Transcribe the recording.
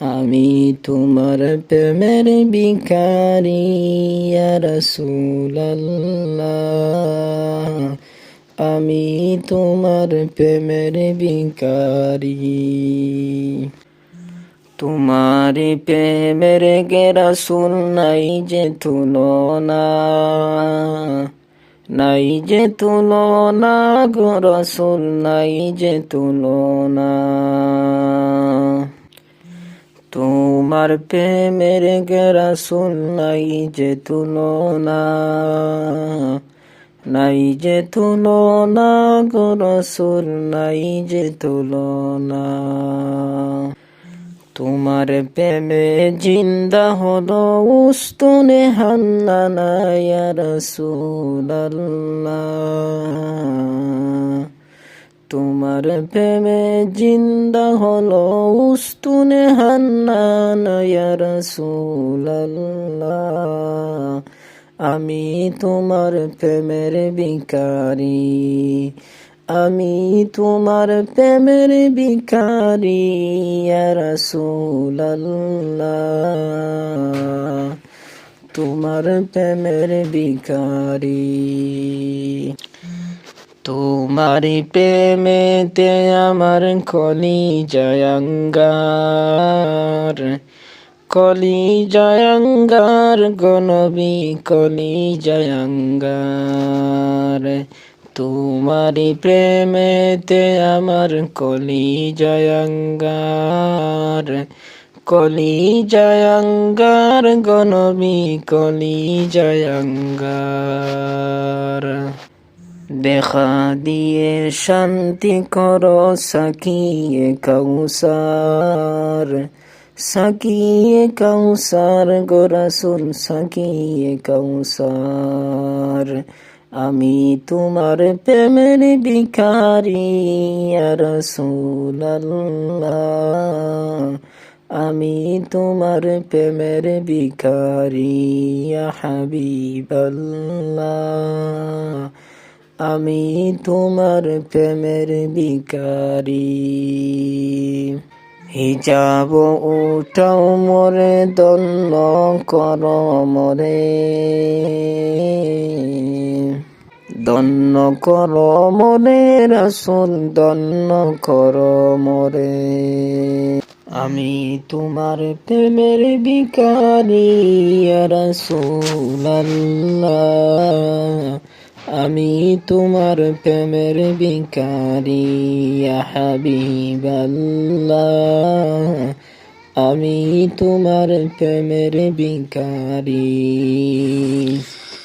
আমি তোমার প্রেমের বিকারি রসুল্লাহ আমি তোমার প্রেমের বিকারি তোমার প্রেমের গেরা সুন নাই যে তুলনা। নাই যে তুলনা গো রসুল, নাই যে তুলনা। তোমার প্রেমের গেরা সুন নাই যে তুলনা নাই যে তুলনা গো রসুল, নাই যে তুলনা তোমার প্রেমে জিন্দা হলো উস্তুনে হান্নানা ইয়া রাসূলুল্লাহ তোমার প্রেমে জিন্দা হলো উস্তুনে হান্নানা, ইয়া আমি তোমার প্রেমের বিকারি আমি তোমার প্রেমের বিকারি রসুল্লাহ তোমার প্রেমের বিকারি তোমার প্রেমেতে আমার কলি জয়ঙ্গার। কলি জয়ঙ্গার গনবী কলি জয়ঙ্গার। তোমারি প্রেমেতে আমার কলি জয়ঙ্গার। কলি জয়ঙ্গার গনবী কলি জয়ঙ্গার। দেখা দিয়ে শান্তি করো, সাকিয়ে কৌসার সাকিয়ে কৌসার গোরাসুল সাকিয়ে কৌসার আমি তোমার প্রেমের বিকারি রসুল্লাহ আমি তোমার প্রেমের বিকারি হাবিবাল্লাহ। আমি তোমার প্রেমের বিকারি হিজাব উঠাও মরে দন্ন কর মরে। দন্ন কর মরে, রসুল দন্ন কর মরে। আমি তোমার প্রেমের বিকারি রসুল্লাহ আমি তোমার প্রেমের বিকারি হাবিবাল্লাহ। আমি তোমার প্রেমের বিকারি